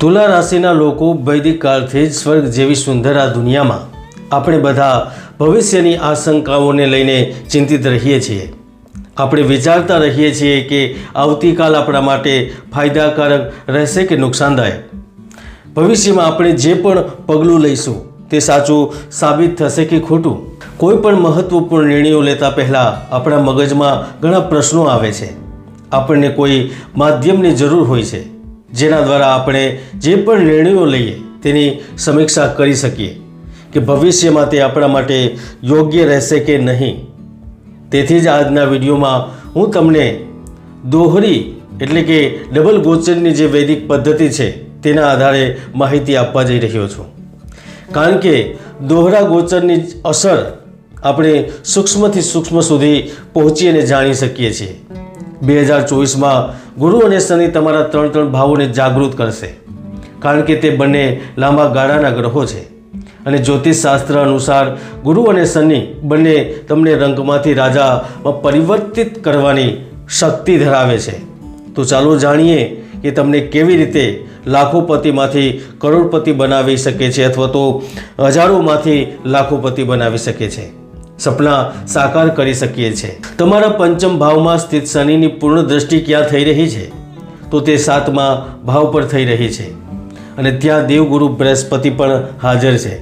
તુલા રાશિના લોકો વૈદિક કાળથી જ સ્વર્ગ જેવી સુંદર આ દુનિયામાં આપણે બધા ભવિષ્યની આશંકાઓને લઈને ચિંતિત રહીએ છીએ. આપણે વિચારતા રહીએ છીએ કે આવતીકાલ આપણા માટે ફાયદાકારક રહેશે કે નુકસાનદાયક. ભવિષ્યમાં આપણે જે પણ પગલું લઈશું તે સાચું સાબિત થશે કે ખોટું? કોઈ પણ મહત્વપૂર્ણ નિર્ણયો લેતા પહેલાં આપણા મગજમાં ઘણા પ્રશ્નો આવે છે. આપણને કોઈ માધ્યમની જરૂર હોય છે. જેના દ્વારા આપણે જે પણ નિર્ણયો લઈએ તેની સમીક્ષા કરી શકીએ કે ભવિષ્યમાં તે આપણા માટે યોગ્ય રહેશે કે નહીં. તેથી જ આજના વિડીયોમાં હું તમને દોહરી એટલે કે ડબલ ગોચરની જે વૈદિક પદ્ધતિ છે તેના આધારે માહિતી આપવા જઈ રહ્યો છું. કારણ કે દોહરા ગોચરની અસર આપણે સૂક્ષ્મથી સૂક્ષ્મ સુધી પહોંચી અને જાણી શકીએ છીએ. બે હજાર ચોવીસમાં ગુરુ અને શનિ તમારા ત્રણ ત્રણ ભાવોને જાગૃત કરશે. કારણ કે તે બંને લાંબા ગાળાના ગ્રહો છે. અને જ્યોતિષશાસ્ત્ર અનુસાર ગુરુ અને શનિ બંને તમને રંગમાંથી રાજામાં પરિવર્તિત કરવાની શક્તિ ધરાવે છે. તો ચાલો જાણીએ કે તમને કેવી રીતે લાખોપતિમાંથી કરોડપતિ બનાવી શકે છે અથવા તો હજારોમાંથી લાખોપતિ બનાવી શકે છે. સપના સાકાર કરી શકીએ છીએ તમારા પંચમ ભાવમાં સ્થિત શનિની પૂર્ણ દ્રષ્ટિ ક્યાં થઈ રહી છે? તો તે સાતમા ભાવ પર થઈ રહી છે. અને ત્યાં દેવગુરુ બૃહસ્પતિ પણ હાજર છે.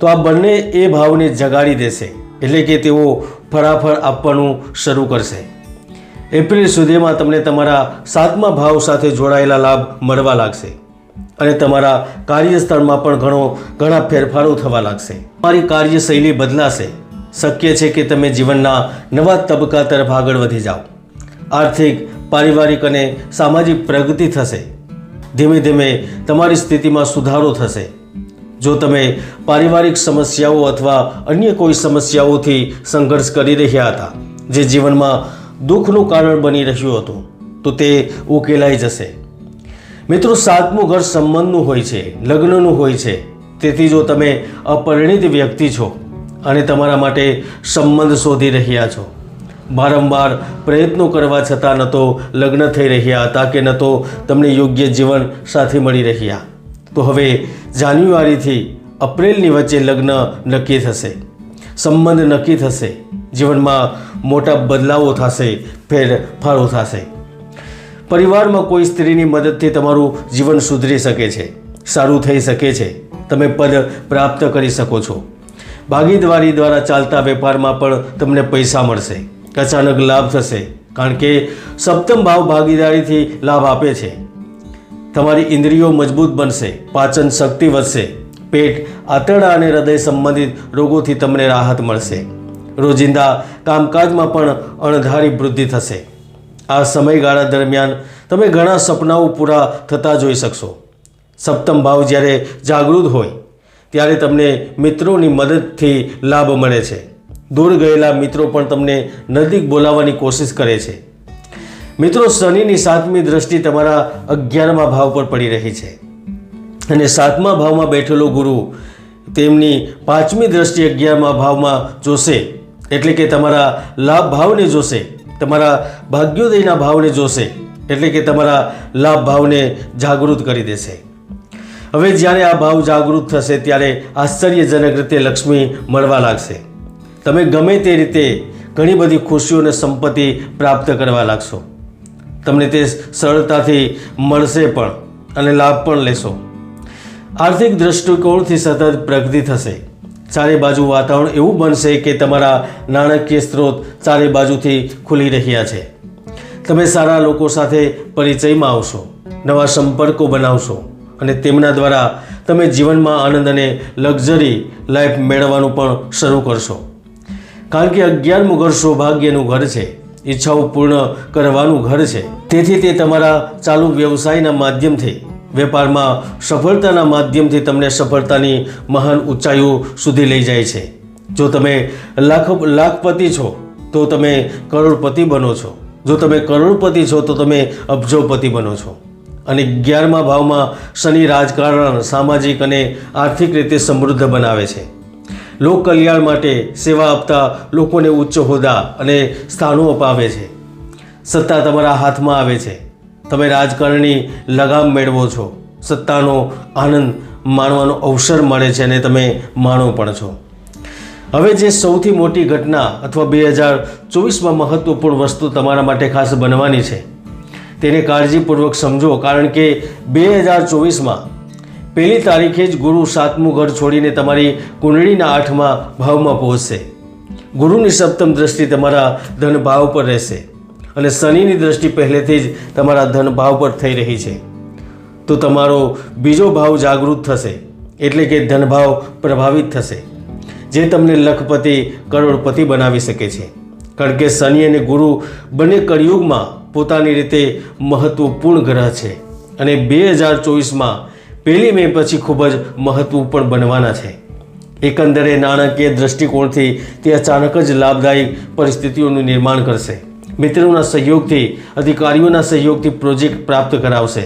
તો આ બંને એ ભાવને જગાડી દેશે, એટલે કે તેઓ ફળાફળ આપવાનું શરૂ કરશે. એપ્રિલ સુધીમાં તમને તમારા સાતમા ભાવ સાથે જોડાયેલા લાભ મળવા લાગશે. અને તમારા કાર્યસ્થળમાં પણ ઘણો, ઘણા ફેરફારો થવા લાગશે. તમારી કાર્યશૈલી બદલાશે. શક્ય છે કે તમે જીવનના નવા તબક્કા તરફ આગળ વધી જાઓ. આર્થિક, પારિવારિક અને સામાજિક પ્રગતિ થશે. ધીમે ધીમે તમારી સ્થિતિમાં સુધારો થશે. જો તમે પારિવારિક સમસ્યાઓ અથવા અન્ય કોઈ સમસ્યાઓથી સંઘર્ષ કરી રહ્યા હતા, જે જીવનમાં દુઃખનું કારણ બની રહ્યું હતું, તો તે ઉકેલાઈ જશે. મિત્રો, સાતમું ઘર સંબંધનું હોય છે, લગ્નનું હોય છે. તેથી જો તમે અપરિણિત વ્યક્તિ છો અને તમારા માટે સંબંધ શોધી રહ્યા છો. વારંવાર પ્રયત્નો કરવા છતાં ન તો લગ્ન થઈ રહ્યા હતા કે ન તો તમને યોગ્ય જીવન સાથી મળી રહ્યા. તો હવે જાન્યુઆરીથી એપ્રિલની વચ્ચે લગ્ન નક્કી થશે. સંબંધ નક્કી થશે. જીવનમાં મોટા બદલાવો થશે, ફેરફારો થશે. પરિવારમાં કોઈ સ્ત્રીની મદદથી તમારું જીવન સુધરી શકે છે. સારું થઈ શકે છે. તમે પદ પ્રાપ્ત કરી શકો છો. ભાગીદારી દ્વારા ચાલતા વેપારમાં પણ તમને પૈસા મળશે. અચાનક લાભ થશે, કારણ કે સપ્તમ ભાવ ભાગીદારીથી લાભ આપે છે. તમારી ઇન્દ્રિયો મજબૂત બનશે, પાચન શક્તિ વધશે, પેટ, આંતરડા અને હૃદય સંબંધિત રોગોથી તમને રાહત મળશે. રોજિંદા કામકાજમાં પણ અણધારી વૃદ્ધિ થશે. આ સમયગાળા દરમિયાન તમે ઘણા સપનાઓ પૂરા થતા જોઈ શકશો. સપ્તમ ભાવ જ્યારે જાગૃત હોય ત્યારે તમને મિત્રોની મદદથી લાભ મળે છે. દૂર ગયેલા મિત્રો પણ તમને નજીક બોલાવવાની કોશિશ કરે છે. મિત્રો, શનિની સાતમી દ્રષ્ટિ તમારા અગિયારમા ભાવ પર પડી રહી છે. અને સાતમા ભાવમાં બેઠેલો ગુરુ તેમની પાંચમી દ્રષ્ટિ અગિયારમા ભાવમાં જોશે. એટલે કે તમારા લાભ ભાવને જોશે. તમારા ભાગ્યોદયના ભાવને જોશે. એટલે કે તમારા લાભ ભાવને જાગૃત કરી દેશે. હવે જ્યારે આ ભાવ જાગૃત થશે, ત્યારે આશ્ચર્યજનક રીતે લક્ષ્મી મળવા લાગશે. તમે ગમે તે રીતે ઘણી બધી ખુશીઓ અને સંપત્તિ પ્રાપ્ત કરવા લાગશો. તમને તે સરળતાથી મળશે પણ અને લાભ પણ લેશો. આર્થિક દૃષ્ટિકોણથી સતત પ્રગતિ થશે. ચારે બાજુ વાતાવરણ એવું બનશે કે તમારા નાણાકીય સ્ત્રોત ચારે બાજુથી ખુલી રહ્યા છે. તમે સારા લોકો સાથે પરિચયમાં આવશો, નવા સંપર્કો બનાવશો અને તેમના દ્વારા તમે જીવનમાં આનંદ અને લક્ઝરી લાઈફ મેળવવાનું પણ શરૂ કરશો. કારણ કે અગિયારમું ઘર સૌભાગ્યનું ઘર છે. ઈચ્છાઓ પૂર્ણ કરવાનું ઘર છે. તેથી તે તમારા ચાલુ વ્યવસાયના માધ્યમથી, વેપારમાં સફળતાના માધ્યમથી તમને સફળતાની મહાન ઊંચાઈઓ સુધી લઈ જાય છે. જો તમે લાખ લાખપતિ છો, તો તમે કરોડપતિ બનો છો. જો તમે કરોડપતિ છો, તો તમે અબજોપતિ બનો છો. અને અગિયારમા ભાવમાં શનિ રાજકારણ સામાજિક અને આર્થિક રીતે સમૃદ્ધ બનાવે છે. લોક કલ્યાણ માટે સેવા આપતા લોકોને ઉચ્ચ હોદ્દા અને સ્થાનો અપાવે છે. સત્તા તમારા હાથમાં આવે છે. તમે રાજકારણની લગામ મેળવો છો. સત્તાનો આનંદ માણવાનો અવસર મળે છે અને તમે માણો પણ છો. હવે જે સૌથી મોટી ઘટના અથવા બે હજાર ચોવીસમાં મહત્ત્વપૂર્ણ વસ્તુ તમારા માટે ખાસ બનવાની છે. તેને કાળજીપૂર્વક સમજો, કારણ કે બે હજાર ચોવીસમાં પહેલી તારીખે જ ગુરુ સાતમું ઘર છોડીને તમારી કુંડળીના આઠમા ભાવમાં પહોંચશે. ગુરુની સપ્તમ દ્રષ્ટિ તમારા ધન ભાવ પર રહેશે અને શનિની દ્રષ્ટિ પહેલેથી જ તમારા ધન ભાવ પર થઈ રહી છે. તો તમારો બીજો ભાવ જાગૃત થશે, એટલે કે ધનભાવ પ્રભાવિત થશે, જે તમને લખપતિ કરોડપતિ બનાવી શકે છે. કારણ કે શનિ અને ગુરુ બંને કળિયુગમાં પોતાની રીતે મહત્વપૂર્ણ ગ્રહ છે. અને બે હજાર ચોવીસમાં પહેલી મે પછી ખૂબ જ મહત્ત્વ પણ બનવાના છે. એકંદરે નાણાકીય દૃષ્ટિકોણથી તે અચાનક જ લાભદાયક પરિસ્થિતિઓનું નિર્માણ કરશે. મિત્રોના સહયોગથી, અધિકારીઓના સહયોગથી પ્રોજેક્ટ પ્રાપ્ત કરાવશે.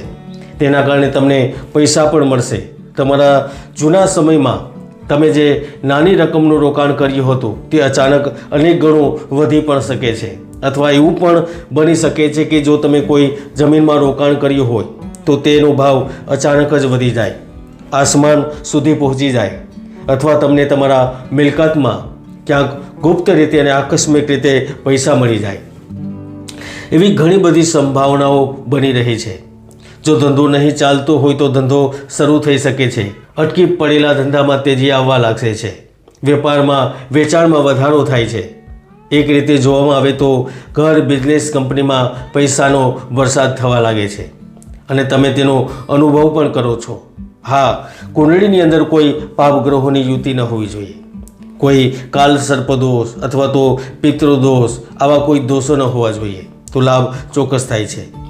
તેના કારણે તમને પૈસા પણ મળશે. તમારા જૂના સમયમાં તમે જે નાની રકમનું રોકાણ કર્યું હતું, તે અચાનક અનેક ગણું વધી પણ શકે છે. અથવા એવું પણ બની શકે છે કે જો તમે કોઈ જમીનમાં રોકાણ કર્યું હોય, તો તેનો ભાવ અચાનક જ વધી જાય, આસમાન સુધી પહોંચી જાય. અથવા તમને તમારા મિલકતમાં ક્યાંક ગુપ્ત રીતે અને આકસ્મિક રીતે પૈસા મળી જાય. એવી ઘણી બધી સંભાવનાઓ બની રહી છે. જો ધંધો નહીં ચાલતો હોય તો ધંધો શરૂ થઈ શકે છે. અટકી પડેલા ધંધામાં તેજી આવવા લાગશે છે. વેપારમાં વેચાણમાં વધારો થાય છે. એક રીતે જોવામાં આવે તો ઘર બિઝનેસ કંપનીમાં પૈસાનો વરસાદ થવા લાગે છે. અને તમે તેનો અનુભવ પણ કરો છો. હા, કુંડળીની અંદર કોઈ પાપગ્રહોની યુતિ ન હોવી જોઈએ. કોઈ કાલ સર્પદોષ અથવા તો પિતૃદોષ આવા કોઈ દોષો ન હોવા જોઈએ. તો લાભ ચોક્કસ થાય છે.